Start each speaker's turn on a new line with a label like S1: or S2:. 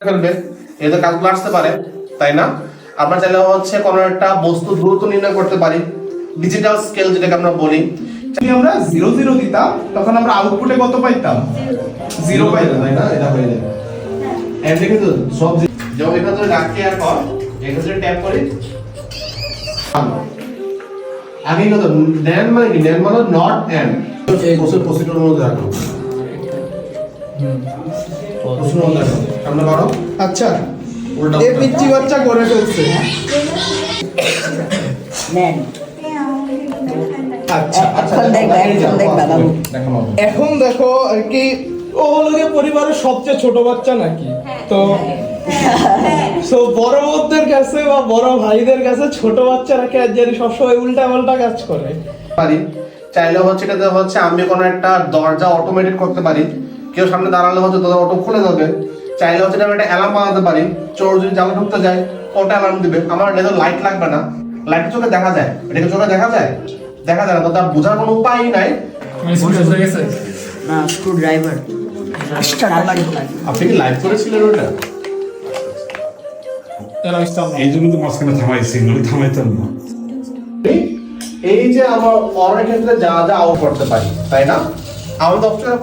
S1: ফেলবে। এতে কাজগুলো আসতে পারে তাই না? আমরা চাইলে হচ্ছে কোনো একটা বস্তু দ্রুত নির্ণয় করতে পারি। ডিজিটাল স্কেল যেটাকে আমরা বলি।
S2: যদি আমরা জিরো জিরো দিতাম তখন আমরা আউটপুটে কত পাইতাম? জিরো পাইতাম
S1: তাই না? এটা হয়ে যাবে। এন্ড দেখে তো সব জি- যেমন এখানে ধরে রাখি আর কর এখানে ট্যাপ করি। আগে কত? নেন মানে কি? নেন মানে নট এন্ড প্রসেস প্রসিডিউর মধ্যে রাখো মধ্যে রাখো সামনে
S2: আচ্ছা এ পিচ্চি বাচ্চা করে ফেলছে।
S3: নেন।
S2: আচ্ছা
S3: এখন দেখবা এখন দেখবা বাবু।
S1: দেখো
S2: এখন দেখো আর কি ও হলো পরিবারের সবচেয়ে ছোট বাচ্চা নাকি? তো তো বড়দের কাছে বা বড় ভাইদের কাছে ছোট বাচ্চারা কে জানি সবসময় উল্টা পাল্টা কাজ করে।
S1: পারি। চাইলে হচ্ছে এটাতে হচ্ছে আমি কোনো একটা দরজা অটোমেটেড করতে পারি। কেউ সামনে দাঁড়ালে হচ্ছে দরজা অটো খুলে যাবে চাইলে হচ্ছে আমি একটা অ্যালার্ম বানাতে পারি। চোর যদি জামা ঢুকতে যায় ওটা অ্যালার্ম দিবে। আমার এটা লাইট লাগবে না। লাইট চোখে দেখা যায়। এটাকে চোখে দেখা যায়? দেখা যায় না। তো তার বোঝার কোনো উপায় নাই।
S3: না স্ক্রু ড্রাইভার
S1: আপনি কি লাইভ করেছিলেন ওটা?
S4: এই জন্য তো মাঝখানে থামাইছি নইলে থামাইতাম না।
S1: এই যে আমার অনেক ক্ষেত্রে যা যা আউট করতে পারি তাই না? আমাদের অপশনের